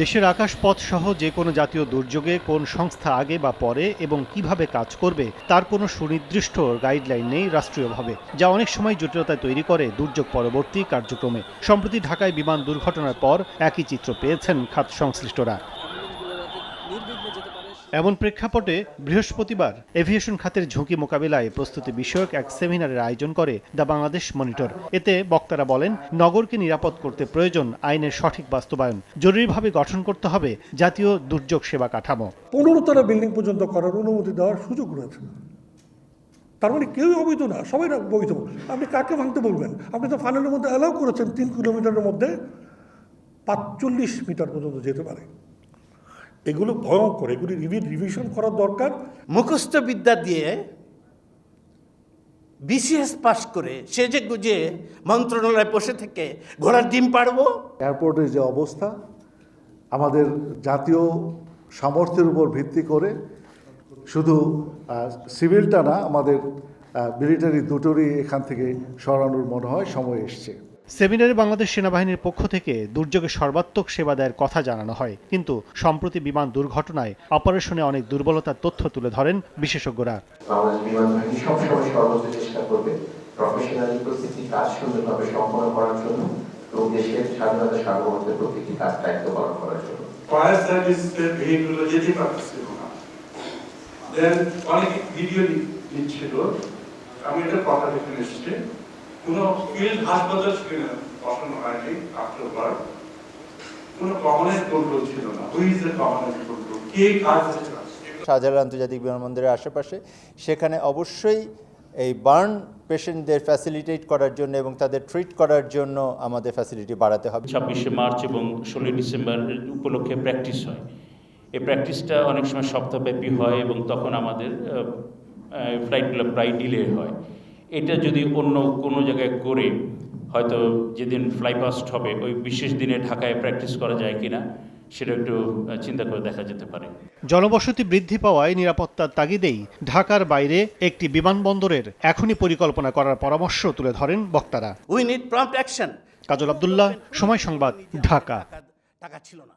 দেশের আকাশপথ সহ যে কোনো জাতীয় দুর্যোগে কোন সংস্থা আগে বা পরে এবং কীভাবে কাজ করবে, তার কোনো সুনির্দিষ্ট গাইডলাইন নেই রাষ্ট্রীয়ভাবে, যা অনেক সময় জটিলতা তৈরি করে দুর্যোগ পরবর্তী কার্যক্রমে। সম্প্রতি ঢাকায় বিমান দুর্ঘটনার পর একই চিত্র পেয়েছেন খাত সংশ্লিষ্টরা। এমন প্রেক্ষাপটে বৃহস্পতিবার এভিয়েশন খাতের ঝুঁকি মোকাবিলায় প্রস্তুতি বিষয়ক এক সেমিনারের আয়োজন করে দ্য বাংলাদেশ মনিটর। এতে বক্তারা বলেন, নগরকে নিরাপদ করতে প্রয়োজন আইনের সঠিক বাস্তবায়ন। জরুরিভাবে গঠন করতে হবে জাতীয় দুর্যোগ সেবা কাঠামো। পনেরো তলা বিল্ডিং পর্যন্ত করার অনুমতি দেওয়ার সুযোগ রয়েছে। তার মানে কেউই অবৈধ না, সবাই বৈধ আপনি কাকে ভাঙতে বলবেন? আপনি তো ফানেলের মধ্যে অ্যালাউ করেছেন, তিন কিলোমিটারের মধ্যে পাঁচচল্লিশ মিটার পর্যন্ত যেতে পারে। এগুলো ভয়ঙ্কর এগুলি রিভিশন করার দরকার। মুখস্থ বিদ্যা দিয়ে বিসিএস পাশ করে সেজে গুজে মন্ত্রণালয়ে বসে থেকে ঘোড়ার ডিম পারব এয়ারপোর্টের যে অবস্থা আমাদের জাতীয় সামর্থ্যের উপর ভিত্তি করে শুধু সিভিলটা না আমাদের মিলিটারি দুটোরই এখান থেকে সরানোর মনে হয় সময় এসছে। সেমিনারে বাংলাদেশ সেনাবাহিনীর পক্ষ থেকে দুর্যোগে সর্বাত্মক সেবা দেওয়ার কথা জানানো হয়। কিন্তু সম্প্রতি বিমান দুর্ঘটনায় অপারেশনে অনেক দুর্বলতার তথ্য তুলে ধরেন বিশেষজ্ঞরা। বাংলাদেশ বিমান বাহিনী সবসময় সর্বোচ্চ চেষ্টা করবে প্রফেশনালি প্রতিটি কাজ সুন্দরভাবে সম্পন্ন করার জন্য এবং দেশের স্বাধীনতা সার্বভৌমত্বের প্রতিটি কাজ দায়িত্ব পালন করার জন্য। ফায়ার সার্ভিসের ভেহিকুলো যেতে পারতেছিল না দেন অনেক ভিডিও নিচ্ছিল আমি এটা কথা দেখে এসছে কোনো ফিল্ড হাসপাতাল হয়নি আফটার কোনো কমনের কন্ট্রোল ছিল না। হুই ইজ এ কমনের কন্ট্রোল কে কাজ শাহজালাল আন্তর্জাতিক বিমানবন্দরের আশেপাশে। সেখানে অবশ্যই এই বার্ন পেশেন্টদের ফ্যাসিলিটেট করার জন্য এবং তাদের ট্রিট করার জন্য আমাদের ফ্যাসিলিটি বাড়াতে হবে। ছাব্বিশে মার্চ এবং ষোলোই ডিসেম্বর উপলক্ষে প্র্যাকটিস হয়। এই প্র্যাকটিসটা অনেক সময় সপ্তাহব্যাপী হয় এবং তখন আমাদের ফ্লাইটগুলো প্রায় ডিলে হয়। এটা যদি অন্য কোনো জায়গায় করে হয়তো যেদিন ফ্লাইপাস্ট হবে ওই বিশেষ দিনে ঢাকায় প্র্যাকটিস করা যায় কিনা সেটা একটু আহ, চিন্তা করে দেখা যেতে পারে। জনবসতি বৃদ্ধি পাওয়ায় নিরাপত্তার তাগিদেই ঢাকার বাইরে একটি বিমানবন্দরের এখনই পরিকল্পনা করার পরামর্শ তুলে ধরেন বক্তারা। We need prompt action Kajal Abdullah Somoy Sangbad Dhaka. টাকা ছিল না।